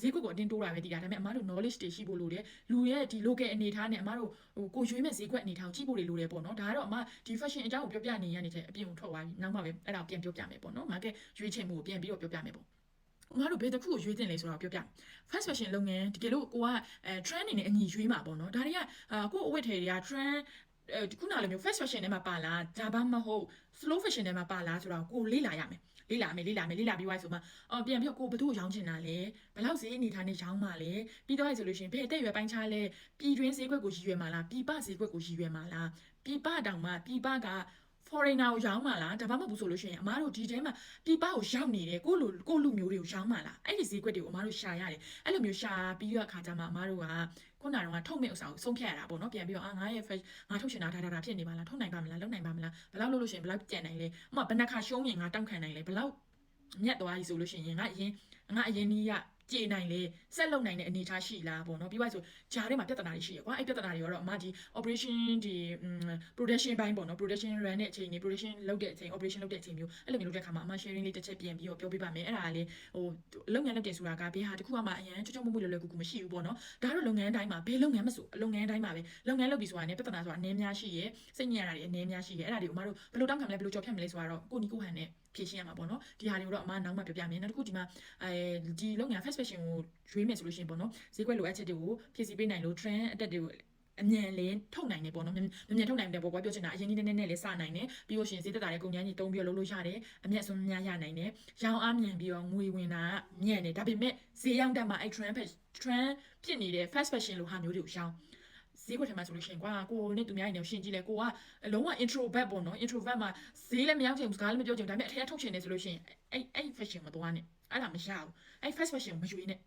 ဈေးကွက်ကိုအတင်းတိုးတာပဲတည်တာဒါပေမဲ့အမားတို့ knowledge တွေရှိဖို့လိုတယ်လူရဲ့ဒီ local အနေထားနဲ့အမားတို့ဟိုကိုရွေးမဲ့ဈေးကွက်အနေထားကိုကြည့်ဖို့တွေလိုတယ်ပေါ့နော်ဒါကတော့အမဒီ fashion အကြောင်းကိုပြောပြနေရနေတဲ့အပြင်ကိုထွက်သွားပြီနောက်မှပဲအဲ့ဒါကိုပြန်ပြောပြမယ်ပေါ့နော် market ရွေးချယ်မှုကိုပြန်ပြီးတော့ပြောပြမယ်ပေါ့ငါတို့ဘယ်တစ်ခုကိုရွေးတင်လဲဆိုတော့ပြောပြ fast fashion လုပ်ငန်းတကယ်လို့ကိုကအဲ trend အနေနဲ့အညီရွေးမှာပေါ့နော်ဒါတွေကအာကိုအဝတ်ထည်တွေက trend အဲခုနလိုမျိုး fast fashion ထဲမှာပါလားဒါမှမဟုတ် slow fashion ထဲမှာပါလားဆိုတော့ကိုလေ့လာရမယ်လေ့လာမယ်လေ့လာမယ်လေ့လာပြီးွားဆိုမှအော်ပြန်ပြီးကိုဘသူ့ကိုရောင်းချင်တာလဲဘယ်လောက်ဈေးအနေထားနဲ့ရောင်းမှာလဲပြီးတော့ဆိုလို့ရှိရင်ဘယ်အသက်အရွယ်ပိုင်းခြားလဲပြည်တွင်းဈေးကွက်ကိုရည်ရွယ်မှာလားပြည်ပဈေးကွက်ကိုရည်ရွယ်မှာလားပြည်ပတောင်မှပြည်ပက foreigner ကိုရောင်းမှာလားဒါမှမဟုတ်ဘူးဆိုလို့ရှိရင်အမားတို့ဒီထဲမှာပြည်ပကိုရောက်နေတယ်ကိုလူကိုလူမျိုးတွေကိုရောင်းမှာလားအဲ့ဒီဈေးကွက်တွေကိုအမားတို့ရှာရတယ်အဲ့လိုမျိုးရှာပြီးတော့အခါကျမှအမားတို့ကခုနကတော့ထုတ်မဲ့ဥစ္စာကိုဆုံးဖြတ်ရတာပေါ့နော်ပြန်ပြီးတော့အာငါရဲ့ fresh ငါထုတ်ရှင်တာဒါဒါဒါဖြစ်နေပါလားထုတ်နိုင်ပါမလားလုပ်နိုင်ပါမလားဘယ်လောက်လုပ်လို့ရှိရင်ဘယ်လောက်ကြံနိုင်လဲအမဘယ်နှခါရှုံးရင်ငါတောက်ခံနိုင်လဲဘယ်လောက်မြတ်သွားပြီဆိုလို့ရှိရင်ငါအရင်ငါအရင်နီးရ ကြေနိုင်လေဆက်လုပ်နိုင်တဲ့အနေအထားရှိလားပေါ့နော်ပြီးပါဆိုဂျားထဲမှာပြဿနာတွေရှိရကွာအဲ့ပြဿနာတွေကတော့အမဒီ operation ဒီ production ဘိုင်းပေါ့နော် production run တဲ့အချိန်နေ production လုပ်တဲ့အချိန် operation လုပ်တဲ့အချိန်မျိုးအဲ့လိုမျိုးလုပ်တဲ့အခါမှာအမ sharing လေးတစ်ချက်ပြန်ပြီးတော့ပြောပြပါမယ်အဲ့ဒါကလေဟိုလုပ်ငန်းလုပ်တယ်ဆိုတာကဘယ်ဟာတစ်ခုမှအရင်ချောချောမွေ့မွေ့လွယ်လွယ်ကူကူမရှိဘူးပေါ့နော်ဒါကတော့လုပ်ငန်းတိုင်းမှာဘယ်လုပ်ငန်းမဆိုလုပ်ငန်းတိုင်းမှာပဲလုပ်ငန်းလုပ်ပြီးဆိုတာနဲ့ပြဿနာဆိုတာအနေများရှိရစိတ်ညစ်ရတာတွေအနေများရှိရအဲ့ဒါတွေကိုအမတို့ဘယ်လိုတောင်းခံမလဲဘယ်လိုကြော်ဖြတ်မလဲဆိုတော့ကိုနီကိုဟန်နဲ့ ဖြည့်ရှင်းရမှာပေါ့နော်ဒီဟာတွေကိုတော့အမနောက်မှပြောပြမယ်နောက်တစ်ခုဒီမှာအဲဒီလုပ်ငန်း fast fashion ကိုရွေးမယ်ဆိုလို့ရှိရင်ပေါ့နော်ဈေးကွက်လိုအပ်ချက်တွေကိုဖြည့်ဆည်းပေးနိုင်လို့ trend အတက်တွေကိုအမြန်လေးထုတ်နိုင်တယ်ပေါ့နော်မြန်မြန်ထုတ်နိုင်တယ်ပေါ့ကွာပြောချင်တာအရင်ကြီးနည်းနည်းနဲ့လေးစနိုင်တယ်ပြီးလို့ရှိရင်ဈေးသက်သာတဲ့ကုန်ကျန်းကြီးတုံးပြီးတော့လုပ်လို့ရတယ်အမြတ်ဆုံးများရနိုင်တယ်ရောင်းအားမြန်ပြီးတော့ငွေဝင်တာကမြန်တယ်ဒါပေမဲ့ဈေးရောက်တက်မှာအဲ့ trend trend ဖြစ်နေတဲ့ fast fashion လိုဟာမျိုးတွေကိုရှောင်း ဈေးကွက်ထဲမှာဆိုလို့ရှိရင်ကွာကိုနဲ့သူများနေရှင်းကြည့်လဲကိုကအလုံးဝ introvert ပေါ့နော် introvert မှာဈေးလည်းမရောက်ချင်ဘူးစကားလည်းမပြောချင်ဘူးဒါပေမဲ့အထက်ထုတ်ချင်နေဆိုလို့ရှိရင်အဲ့အဲ့ fashion မသွားနဲ့အဲ့ဒါမရဘူးအဲ့ fast fashion မယူရင်းနဲ့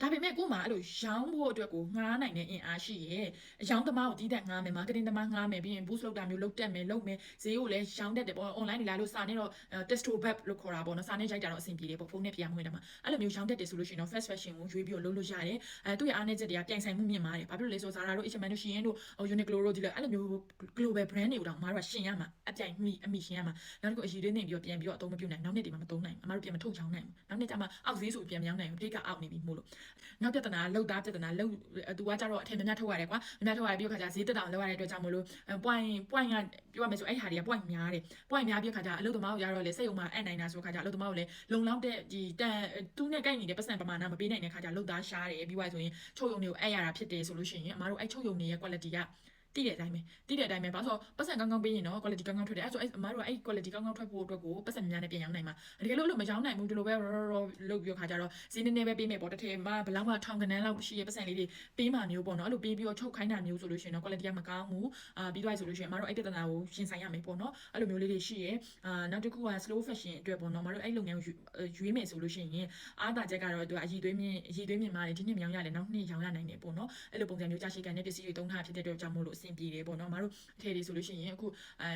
ဒါပေမဲ့ကို့မှာအဲ့လိုရောင်းဖို့အတွက်ကိုငှားနိုင်တဲ့အင်အားရှိရဲ့အယောင်းသမားကိုတီးတက်ငှားမယ်မာကတင်သမားငှားမယ်ပြီးရင် boost လုပ်တာမျိုးလုပ်တက်မယ်လုပ်မယ်ဈေးကိုလည်းရောင်းတတ်တယ်ပေါ့ online တွေလာလို့စာနဲ့တော့ testo web လို့ခေါ်တာပေါ့နော်စာနဲ့ရိုက်တာတော့အဆင်ပြေတယ်ပေါ့ဖုန်းနဲ့ပြန်မဝင်တာမှာအဲ့လိုမျိုးရောင်းတတ်တယ်ဆိုလို့ရှိရင်တော့ fast fashion ကိုရွေးပြီးတော့လုပ်လို့ရတယ်အဲသူ့ရဲ့အားနည်းချက်တွေကပြိုင်ဆိုင်မှုမြင့်မာတယ်ဘာဖြစ်လို့လဲဆိုတော့ Zara တို့ H&M တို့ Shein တို့ Uniqlo တို့ဒီလိုအဲ့လိုမျိုး global brand တွေကိုတော့အမားတို့ကရှင်ရမှာအပြိုင်မိအမိရှင်ရမှာနောက်တစ်ခုအရေးသွင်းနေပြီးတော့ပြန်ပြီးတော့အသုံးမပြုနိုင်နောက်နေ့ဒီမှာမသုံးနိုင်ဘူးအမားတို့ပြန်မထုတ်ချောင်းနိုင်ဘူးနောက်နေ့ကျမှအောက်ဈေးဆိုပြန်မရောင်းနိုင်ဘူးတိတ်ကအောက်နေပြီမို့လို့နောက်ပြဿနာလောက်သားပြဿနာလောက်သူကကြတော့အထင်များများထုတ်ရတယ်ကွာများများထုတ်ရတယ်ပြီးတော့ခါကျဈေးတက်တာလောက်ရတဲ့အတွက်ကြောင့်မလို့ point point ကပြောရမယ်ဆိုအဲ့ဟာတွေက point များတယ် point များပြီးခါကျအလုပ်သမားကိုရတော့လေစိတ်ုံမှာအံ့နိုင်တာဆိုခါကျအလုပ်သမားကိုလည်းလုံလောက်တဲ့ဒီတန်သူနဲ့ကိုက်နေတဲ့ပတ်စံပမာဏမပေးနိုင်တဲ့ခါကျလောက်သားရှားတယ်ပြီးသွားဆိုရင်ချုပ်ယုံတွေကိုအဲ့ရတာဖြစ်တယ်ဆိုလို့ရှိရင်အမားတို့အဲ့ချုပ်ယုံတွေရဲ့ quality က တိတဲ့အတိုင်းပဲတိတဲ့အတိုင်းပဲဘာလို့ဆိုပတ်စံကောင်းကောင်းပေးရင်တော့ quality ကောင်းကောင်းထွက်တယ်အဲ့ဆိုအဲ့အမားတို့ကအဲ့ quality ကောင်းကောင်းထွက်ဖို့အတွက်ကိုပတ်စံများနဲ့ပြန်ရောင်းနိုင်မှာတကယ်လို့လို့မရောင်းနိုင်ဘူးဒီလိုပဲရောရောလုပ်ပြီးခါကျတော့ဈေးနည်းနည်းပဲပေးမယ်ပေါ့တစ်ထည်မှာဘလောက်မှထောင်ကနန်းလောက်ရှိရပတ်စံလေးတွေပေးမှမျိုးပေါ့နော်အဲ့လိုပေးပြီးတော့ချုပ်ခိုင်းတာမျိုးဆိုလို့ရှိရင်တော့ quality ကမကောင်းဘူးအာပြီးသွားဆိုလို့ရှိရင်အမားတို့အဲ့ပြဿနာကိုရင်ဆိုင်ရမယ်ပေါ့နော်အဲ့လိုမျိုးလေးတွေရှိရအာနောက်တစ်ခုက slow fashion အတွက်ပေါ့နော်အမားတို့အဲ့လုပ်ငန်းကိုရွေးမယ်ဆိုလို့ရှိရင်အားတာချက်ကတော့သူကအည်သွေးမြင့်အည်သွေးမြင့်မာတယ်ဒီနှစ်မြောင်ရတယ်နောက်နှစ်ရောင်းရနိုင်တယ်ပေါ့နော်အဲ့လိုပုံစံမျိုးကြာရှည်ကန်တဲ့ပစ္စည်းတွေတုံးထားဖြစ်တဲ့အတွက်ကြောင့်မို့လို့အဆင်ပြေတယ်ပေါ့နော်အမားတို့အထည်တွေဆိုလို့ရှိရင်အခုအဲ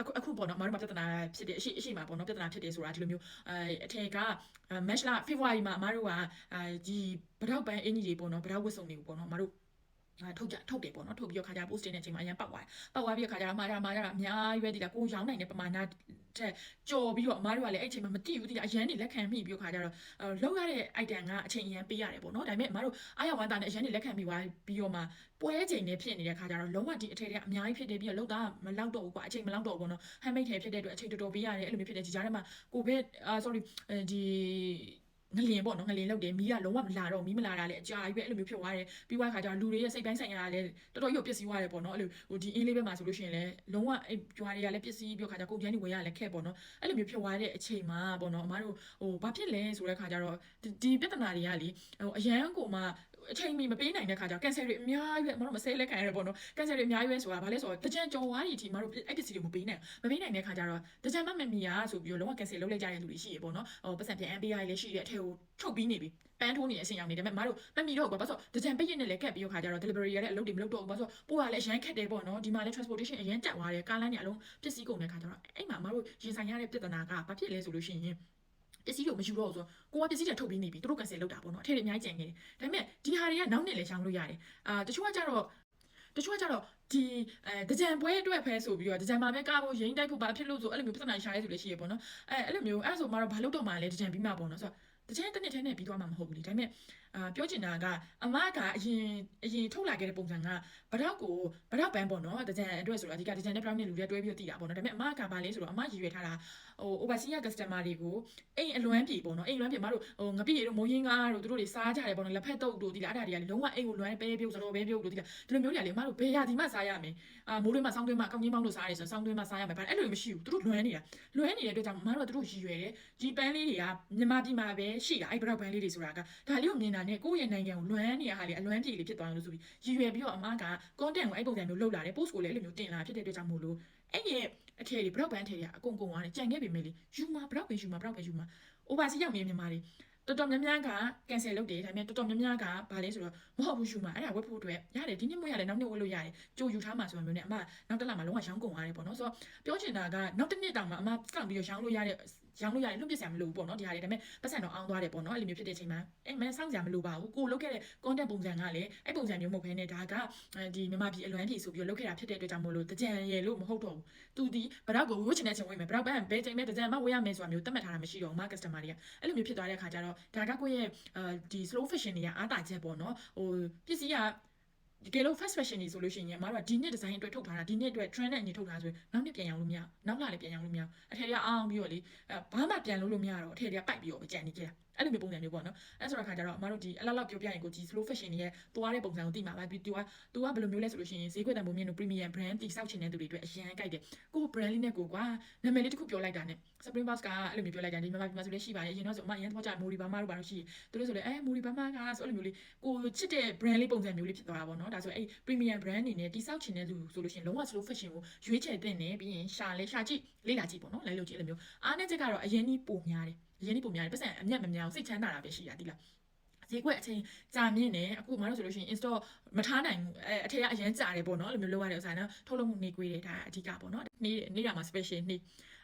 အခုအခုပေါ့နော်အမားတို့မှာပြဿနာဖြစ်တယ်အရှိအရှိမှာပေါ့နော်ပြဿနာဖြစ်တယ်ဆိုတာဒီလိုမျိုးအဲအထည်က match လာ February မှာအမားတို့ကအဲဒီဗရောက်ပန်းအင်ကြီးတွေပေါ့နော်ဗရောက်ဝတ်စုံတွေပေါ့နော်အမားတို့အာ ထုတ်ကြထုတ်တယ်ပေါ့နော်ထုတ်ပြီးတော့ခါကြ post တင်တဲ့အချိန်မှာအရင်ပောက်သွားတယ်ပောက်သွားပြီးတော့ခါကြမှားကြမှားကြတာအများကြီးပဲဒီလားကိုရောင်းနိုင်တဲ့ပမာဏတဲ့ကြော်ပြီးတော့အမားတို့ကလည်းအဲ့ချိန်မှာမတိဘူးဒီလားအရန်နေလက်ခံမိပြီးတော့ခါကြတော့လောက်ရတဲ့ item ကအချိန်အရန်ပေးရတယ်ပေါ့နော်ဒါပေမဲ့အမားတို့အားရဝမ်းတာနဲ့အရန်နေလက်ခံပြီးသွားပြီးတော့မှပွဲချိန်နဲ့ဖြစ်နေတဲ့ခါကြတော့လုံးဝဒီအထည်တွေကအများကြီးဖြစ်နေပြီးတော့လောက်တာမလောက်တော့ဘူးကွာအချိန်မလောက်တော့ဘူးပေါ့နော် handmade ထည်ဖြစ်တဲ့အတွက်အချိန်တော်တော်ပေးရတယ်အဲ့လိုမျိုးဖြစ်တဲ့ဒီကြားထဲမှာကိုဗစ်အာ sorry ဒီ ငလင်ပေါ့နော်ငလင်လောက်တယ်မီးကလုံးဝမလာတော့မီးမလာတာလည်းအကြာကြီးပဲအဲ့လိုမျိုးဖြစ်သွားတယ်ပြီးသွားခါကျတော့လူတွေရဲ့စိတ်ပိုင်းဆိုင်ရာလည်းတော်တော်ကြီးပျက်စီးသွားတယ်ပေါ့နော်အဲ့လိုဟိုဒီအင်းလေးဘက်မှာဆိုလို့ရှိရင်လည်းလုံးဝအဲ့ကြွားတွေကလည်းပျက်စီးပြီးခါကျကုန်ကျန်းတွေဝယ်ရလည်းခက်ပေါ့နော်အဲ့လိုမျိုးဖြစ်သွားတဲ့အချိန်မှာပေါ့နော်အမားတို့ဟိုဘာဖြစ်လဲဆိုတဲ့ခါကျတော့ဒီပြဿနာတွေကလေဟိုအရန်ကိုမှ အချိန်မီမပေးနိုင်တဲ့ခါကျတော့ကန်ဆယ်တွေအများကြီးပဲမတို့မဆဲလက်ခံရပေါ့နော်ကန်ဆယ်တွေအများကြီးပဲဆိုတာဘာလဲဆိုတော့တကြံကြော်ဝါးကြီးဒီမတို့အဲ့ပစ္စည်းတွေမပေးနိုင်မပေးနိုင်တဲ့ခါကျတော့တကြံမမမီယာဆိုပြီးတော့လုံးဝကန်ဆယ်လုပ်လိုက်ကြတဲ့လူတွေရှိရေပေါ့နော်ဟိုပတ်စံပြန် MPI လည်းရှိတဲ့အထက်ကိုချုပ်ပြီးနေပြီပန်းထိုးနေတဲ့အဆင်ရောက်နေတယ်ဒါပေမဲ့မတို့မမီတော့ဘူးဘာလို့ဆိုတကြံပိတ်ရနဲ့လည်းကက်ပြီးတော့ခါကျတော့ delivery ရတဲ့အလုပ်တွေမလုပ်တော့ဘူးဘာလို့ဆိုပို့ရလည်းအရန်ခက်တယ်ပေါ့နော်ဒီမှာလည်း transportation အရန်တက်သွားတယ်ကားလမ်းတွေအလုံးပစ္စည်းကုန်တဲ့ခါကျတော့အဲ့မှာမတို့ရင်ဆိုင်ရတဲ့ပြဿနာကဘာဖြစ်လဲဆိုလို့ရှိရင် ပစ္စည်းတွေမယူတော့ဘူးဆိုကိုကပစ္စည်းတွေထုတ်ပြီးနေပြီသူတို့ကန်ဆယ်လုပ်တာပေါ့နော်အထက်တွေအများကြီးကြံခဲ့တယ်ဒါပေမဲ့ဒီဟာတွေကနောက်နှစ်လည်းရှောင်းလို့ရတယ်အာတချို့ကကြတော့တချို့ကကြတော့ဒီအဲတကြံပွဲအတွက်ဖဲဆိုပြီးတော့တကြံမှာပဲကားဖို့ရင်တိုက်ဖို့ဘာဖြစ်လို့ဆိုအဲ့လိုမျိုးပြဿနာရှာရဲဆိုလည်းရှိရပေါ့နော်အဲအဲ့လိုမျိုးအဲ့ဆိုမှတော့ဘာလို့တော့မှလဲတကြံပြီးမှပေါ့နော်ဆိုတော့တကြံတစ်နှစ်ထဲနဲ့ပြီးသွားမှာမဟုတ်ဘူးလေဒါပေမဲ့ အာပြောချင်တာကအမကအရင်အရင်ထုတ်လာခဲ့တဲ့ပုံစံကဗတော့ကိုဗတော့ပန်းပေါ့နော်တကြံအတွက်ဆိုတော့အဓိကတကြံနဲ့ brown နဲ့လူတွေတွဲပြီးတော့တည်တာပေါ့နော်ဒါပေမဲ့အမကဘာလဲဆိုတော့အမရည်ရွယ်ထားတာဟို overseas customer တွေကိုအိမ်အလွမ်းပြေပေါ့နော်အိမ်လွမ်းပြေမတို့ဟိုငပိရတို့မိုးရင်းကားတို့တို့တွေစားကြတယ်ပေါ့နော်လက်ဖက်တုပ်တို့ဒီလားအဲ့ဒါတွေကလုံးဝအိမ်ကိုလွမ်းပဲပြုတ်စတော့ပဲပြုတ်တို့ဒီလားဒီလိုမျိုးတွေကလေအမတို့ဘယ်ရာဒီမှစားရမယ်အာမိုးတွေမှာစောင်းတွင်းမှာကောင်းကြီးမောင်းလို့စားရတယ်ဆိုတော့စောင်းတွင်းမှာစားရမယ်ဘာအဲ့လိုမရှိဘူးတို့လွမ်းနေတာလွမ်းနေတဲ့အတွက်ကြောင့်အမတို့ကတို့ရည်ရွယ်တယ်ဒီပန်းလေးတွေကမြန်မာပြည်မှာပဲရှိတာအဲ့ဘရောက်ပန်းလေးတွေဆိုတာကဒါလေးကိုမြင်တာနဲ့ကိုယ့်ရဲ့နိုင်ငံကိုလွမ်းနေတဲ့ဟာလေးအလွမ်းပြေလေးဖြစ်သွားလို့ဆိုပြီးရည်ရွယ်ပြီးတော့အမက content ကိုအဲ့ပုံစံမျိုးလုပ်လာတယ် post ကိုလည်းအဲ့လိုမျိုးတင်လာဖြစ်တဲ့အတွက်ကြောင့်မို့လို့အဲ့ရဲ့အထည်တွေဘရောက်ပန်းအထည်တွေအကုန်ကုန်သွားတယ်ကြံခဲ့ပြီမေးလေယူမှာဘရောက်ပဲယူမှာဘရောက်ပဲယူမှာ overseas ရောက်နေမြန်မာတွေတော်တော်များများက cancel လုပ်တယ်ဒါပေမဲ့တော်တော်များများကဘာလဲဆိုတော့မဟုတ်ဘူးယူမှာအဲ့ဒါဝက်ဖို့အတွက်ရတယ်ဒီနှစ်မွေးရတယ်နောက်နှစ်ဝက်လို့ရတယ်ကြိုယူထားမှာဆိုမှမျိုးနဲ့အမနောက်တစ်လမှာလုံးဝရောင်းကုန်သွားတယ်ပေါ့နော်ဆိုတော့ပြောချင်တာကနောက်တစ်နှစ်တောင်မှအမစောင့်ပြီးတော့ရောင်းလို့ရတဲ့ ရောင်းလို့ရတယ်လွတ်ပြစ်စရာမလိုဘူးပေါ့နော်ဒီဟာတွေဒါပေမဲ့ပတ်စံတော့အောင်းသွားတယ်ပေါ့နော်အဲ့လိုမျိုးဖြစ်တဲ့အချိန်မှာအဲ့မန်စောင့်စရာမလိုပါဘူးကိုလုတ်ခဲ့တဲ့ content ပုံစံကလည်းအဲ့ပုံစံမျိုးမဟုတ်ဘဲနဲ့ဒါကဒီမြန်မာပြည်အလွမ်းပြည်ဆိုပြီးလုတ်ခဲ့တာဖြစ်တဲ့အတွက်ကြောင့်မို့လို့တကြံရယ်လို့မဟုတ်တော့ဘူးသူဒီဘရောက်ကိုဝှချင်တဲ့ချိန်ဝင်မယ်ဘရောက်ပန်းဘဲချိန်မဲ့တကြံမဝေးရမယ်ဆိုတာမျိုးသတ်မှတ်ထားတာမရှိတော့ဘူး market customer တွေကအဲ့လိုမျိုးဖြစ်သွားတဲ့အခါကျတော့ဒါကကိုယ့်ရဲ့ဒီ slow fashion တွေကအားတာချက်ပေါ့နော်ဟိုပစ္စည်းက တကယ်လို့ fast fashion တွေဆိုလို့ရှိရင်အမတို့ကဒီနှစ် design အတွက်ထုတ်ထားတာဒီနှစ်အတွက် trend နဲ့အညီထုတ်ထားဆိုရင်နောက်နှစ်ပြန်ရောင်းလို့မရနောက်လာလည်းပြန်ရောင်းလို့မရအထည်တွေကအောင်းပြီးတော့လေဘာမှပြန်လို့လို့မရတော့အထည်တွေကပိုက်ပြီးတော့ကြံနေကြတာအဲ့လိုမျိုးပုံစံမျိုးပေါ့နော်အဲ့ဆိုတော့ခါကျတော့အမတို့ဒီအလောက်လောက်ပြောပြရင်ကိုဒီ slow fashion တွေရဲ့သွားတဲ့ပုံစံကိုသိမှာပါပြီး तू က तू ကဘယ်လိုမျိုးလဲဆိုလို့ရှိရင်ဈေးကွက်တန်ဖိုးမြင့်တို့ premium brand တိစောက်ချင်တဲ့သူတွေအတွက်အရန်ကြိုက်တယ်ကို brand လေးနဲ့ကိုကွာနာမည်လေးတစ်ခုပြောလိုက်တာနဲ့ Spring Box ကအဲ့လိုမျိုးပြောလိုက်တာဒီမြန်မာပြည်မှာဆိုလည်းရှိပါတယ်အရင်တော့ဆိုအမအရင်တော့ကြာ Mori Bama တို့ဘာလို့ရှိသူတို့ဆိုလည်းအဲ Mori Bama ကဆိုအဲ့လိုမျိုးလေးကိုချစ်တဲ့ brand လေးပုံစံမျိုးလေးဖြစ်သွားတာပေါ့နော်ဒါဆိုအဲ့ premium brand အနေနဲ့တိစောက်ချင်တဲ့သူဆိုလို့ရှိရင်လုံးဝ slow fashion ကိုရွေးချယ်တဲ့နဲ့ပြီးရင်ရှာလဲရှာကြည့်လေ့လာကြည့်ပေါ့နော်လဲလို့ကြည့်အဲ့လိုမျိုးအားနဲ့ချက်ကတော့အရင်ကြီးပုံများတယ်အ ရင်ကြီးပုံများတယ်ပတ်စံအမျက်မများအောင်စိတ်ချမ်းသာတာပဲရှိတာတိလားဈေးကွက်အချိန်ကြာမြင့်နေအခုမတို့ဆိုလို့ရှိရင် install မထားနိုင်ဘူးအဲအထက်ကအရင်ကြာတယ်ပေါ့နော်အဲ့လိုမျိုးလုပ်ရတဲ့ဥစ္စာနော်ထုတ်လုပ်မှုနေကွေးတယ်ဒါအဓိကပေါ့နော်နေ့နေ့တာမှာ special နေ့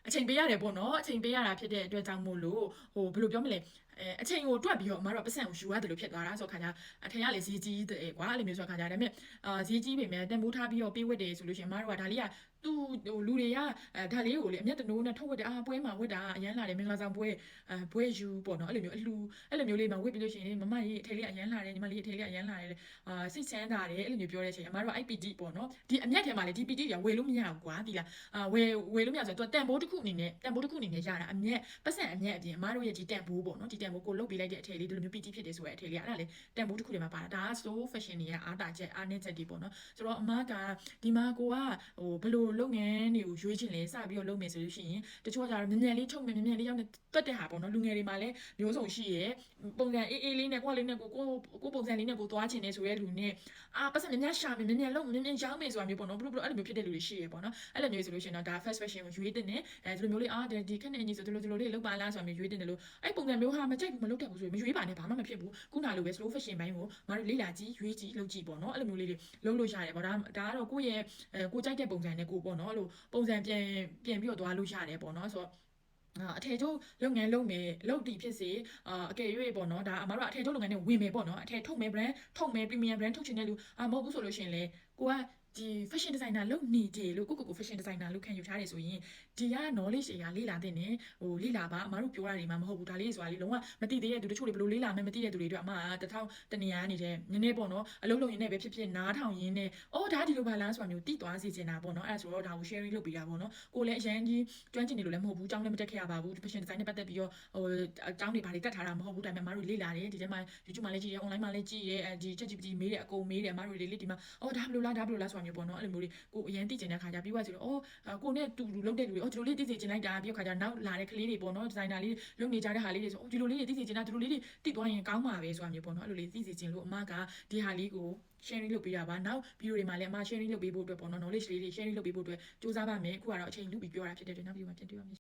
အချိန်ပေးရတယ်ပေါ့နော်အချိန်ပေးရတာဖြစ်တဲ့အတွက်ကြောင့်မို့လို့ဟိုဘယ်လိုပြောမလဲ အဲအချိန်ကိုတွက်ပြီးတော့အမတို့ပတ်စံကိုယူရတယ်လို့ဖြစ်သွားတာဆိုတော့ခါကျအထင်ကလည်းဈေးကြီးတယ်ကွာအဲ့လိုမျိုးဆိုတော့ခါကျဒါပေမဲ့အာဈေးကြီးပေမဲ့တန်ဖိုးထားပြီးတော့ပေးဝတ်တယ်ဆိုလို့ရှိရင်အမတို့ကဒါလေးကသူ့ဟိုလူတွေကအဲဒါလေးကိုလေအမျက်တနိုးနဲ့ထုတ်ဝတ်တယ်အာပွဲမှာဝတ်တာအရန်လာတယ်မင်္ဂလာဆောင်ပွဲအဲပွဲယူပေါ့နော်အဲ့လိုမျိုးအလှအဲ့လိုမျိုးလေးမှာဝတ်ပြီးလို့ရှိရင်မမကြီးအထည်လေးအရန်လာတယ်ညီမလေးအထည်လေးအရန်လာတယ်အာစိတ်ချမ်းသာတယ်အဲ့လိုမျိုးပြောတဲ့အချိန်အမတို့က IPD ပေါ့နော်ဒီအမျက်ထဲမှာလေဒီ PD တွေကဝယ်လို့မရဘူးကွာဒီလားအာဝယ်ဝယ်လို့မရဆိုတော့သူကတန်ဖိုးတစ်ခုအနေနဲ့တန်ဖိုးတစ်ခုအနေနဲ့ရတာအမျက်ပတ်စံအမျက်အပြင်အမတို့ရဲ့ဒီတန်ဖိုးပေါ့နော်ဒီတန်ဖိုးကိုလုတ်ပေးလိုက်တဲ့အထည်လေးဒီလိုမျိုး PD ဖြစ်တယ်ဆိုတဲ့အထည်လေးကအဲ့ဒါလေတန်ဖိုးတစ်ခုတွေမှာပါတာဒါက so fashion တွေကအားတာချက်အားနည်းချက်တွေပေါ့နော်ဆိုတော့အမကဒီမှာကိုကဟိုဘယ်လိုလုပ်ငန်းတွေကိုရွေးချင်လဲစပြီးတော့လုပ်မယ်ဆိုလို့ရှိရင်တချို့ကကြတော့မြန်မြန်လေးထုတ်မယ်မြန်မြန်လေးရောက်နေတွတ်တဲ့ဟာပေါ့နော်လူငယ်တွေမှာလည်းမျိုးစုံရှိရဲပုံစံအေးအေးလေးနဲ့ကိုကလေးနဲ့ကိုကိုကိုပုံစံလေးနဲ့ကိုသွားချင်နေဆိုရဲလူနဲ့အာပတ်စံမြန်မြန်ရှာမယ်မြန်မြန်လုပ်မြန်မြန်ရောင်းမယ်ဆိုတာမျိုးပေါ့နော်ဘလို့ဘလို့အဲ့လိုမျိုးဖြစ်တဲ့လူတွေရှိရဲပေါ့နော်အဲ့လိုမျိုးဆိုလို့ရှိရင်တော့ဒါ fast fashion ကိုရွေးတင်တယ်အဲဒီလိုမျိုးလေးအာဒီခက်နေအညီဆိုဒီလိုဒီလိုလေးလောက်ပါလားဆိုတာမျိုးရွေးတင်တယ်လို့အဲ့ပုံစံမျိုးဟာမကြိုက်ဘူးမလုပ်တတ်ဘူးဆိုရင်မရွေးပါနဲ့ဘာမှမဖြစ်ဘူးခုနလိုပဲ slow fashion ဘိုင်းကိုမတို့လေးလာကြည့်ရွေးကြည့်လုပ်ကြည့်ပေါ့နော်အဲ့လိုမျိုးလေးတွေလုပ်လို့ရတယ်ပေါ့ဒါဒါကတော့ကိုယ့်ရဲ့အဲကိုကြိုက်တဲ့ပုံစံနဲ့ကိုပေါ့နော်အဲ့လိုပုံစံပြန်ပြန်ပြီးတော့သွားလို့ရတယ်ပေါ့နော်ဆိုတော့အာအထည်ချုပ်လုပ်ငန်းလုပ်မယ်လုပ်တီဖြစ်စေအာအကယ်၍ပေါ့နော်ဒါအမတို့ကအထည်ချုပ်လုပ်ငန်းနဲ့ဝင်မယ်ပေါ့နော်အထည်ထုတ်မယ် brand ထုတ်မယ် premium brand ထုတ်ချင်တဲ့လူအာမဟုတ်ဘူးဆိုလို့ရှိရင်လေကိုကဒီ fashion designer လုပ်နေတယ်လို့ကိုကိုကို fashion designer လို့ခံယူထားတယ်ဆိုရင် ဒီက knowledge တွေကလေ့လာတဲ့နဲ့ဟိုလေ့လာပါအမတို့ပြောတာတွေမှမဟုတ်ဘူးဒါလေးဆိုတာလေလုံးဝမသိသေးတဲ့သူတချို့တွေဘယ်လိုလေ့လာမယ်မသိတဲ့သူတွေအတွက်အမကတထောင်တနေရာနေတဲ့နည်းနည်းပေါ့နော်အလုပ်လုပ်ရင်းနဲ့ပဲဖြစ်ဖြစ်နားထောင်ရင်းနဲ့အော်ဒါဒီလိုပါလားဆိုတာမျိုးတိသွားစေချင်တာပေါ့နော်အဲ့ဒါဆိုတော့ဒါကို sharing လုပ်ပေးတာပေါ့နော်ကိုလည်းအရင်ကြီးကျွမ်းကျင်နေလို့လည်းမဟုတ်ဘူးအကြောင်းလည်းမတက်ခဲ့ရပါဘူး fashion design နဲ့ပတ်သက်ပြီးတော့ဟိုအကြောင်းတွေဘာတွေတက်ထားတာမဟုတ်ဘူးဒါပေမဲ့အမတို့လေ့လာတယ်ဒီထဲမှာ YouTube မှာလည်းကြည့်ရ online မှာလည်းကြည့်ရအဲဒီ ChatGPT မေးတယ်အကုန်မေးတယ်အမတို့တွေလေ့ဒီမှာအော်ဒါဘယ်လိုလားဒါဘယ်လိုလားဆိုတာမျိုးပေါ့နော်အဲ့လိုမျိုးလေးကိုအရင်သိချင်တဲ့ခါကျပြီးွားဆိုတော့အော်ကိုနဲ့တူတူလုပ်တဲ့လူတွေအော်ဒီလိုလေးသိစေချင်လိုက်တာပြီးတော့ခါကျနောက်လာတဲ့ကလေးတွေပေါ့နော်ဒီဇိုင်နာလေးလုပ်နေကြတဲ့ဟာလေးတွေဆိုအော်ဒီလိုလေးတွေသိစေချင်တာဒီလိုလေးတွေသိသွားရင်ကောင်းပါပဲဆိုတာမျိုးပေါ့နော်အဲ့လိုလေးသိစေချင်လို့အမကဒီဟာလေးကို sharing လုပ်ပေးတာပါနောက်ဗီဒီယိုတွေမှာလည်းအမ sharing လုပ်ပေးဖို့အတွက်ပေါ့နော် knowledge လေးတွေ sharing လုပ်ပေးဖို့အတွက်စူးစမ်းပါမယ်အခုကတော့အချိန်လူပြီးပြောတာဖြစ်တဲ့အတွက်နောက်ဗီဒီယိုမှာပြန်တွေ့ပါမယ်